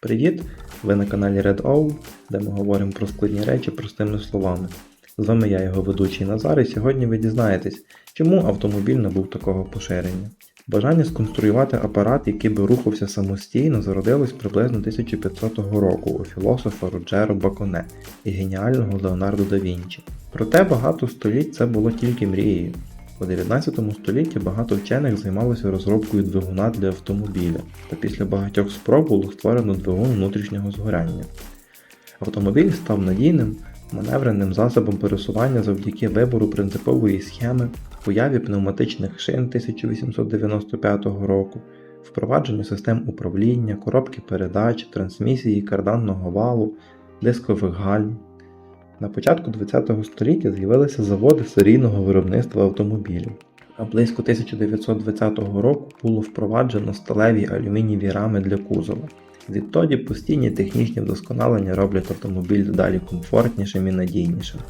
Привіт! Ви на каналі Red Owl, де ми говоримо про складні речі простими словами. З вами я, його ведучий Назар, і сьогодні ви дізнаєтесь, чому автомобіль набув такого поширення. Бажання сконструювати апарат, який би рухався самостійно, зародилось приблизно 1500 року у філософа Роджеро Баконе і геніального Леонардо да Вінчі. Проте багато століть це було тільки мрією. У 19 столітті багато вчених займалося розробкою двигуна для автомобіля, та після багатьох спроб було створено двигун внутрішнього згоряння. Автомобіль став надійним, маневреним засобом пересування завдяки вибору принципової схеми, появі пневматичних шин 1895 року, впровадженню систем управління, коробки передач, трансмісії карданного валу, дискових гальм. На початку ХХ століття з'явилися заводи серійного виробництва автомобілів. А близько 1920 року було впроваджено сталеві алюмінієві рами для кузова. Відтоді постійні технічні вдосконалення роблять автомобіль дедалі комфортнішим і надійнішим.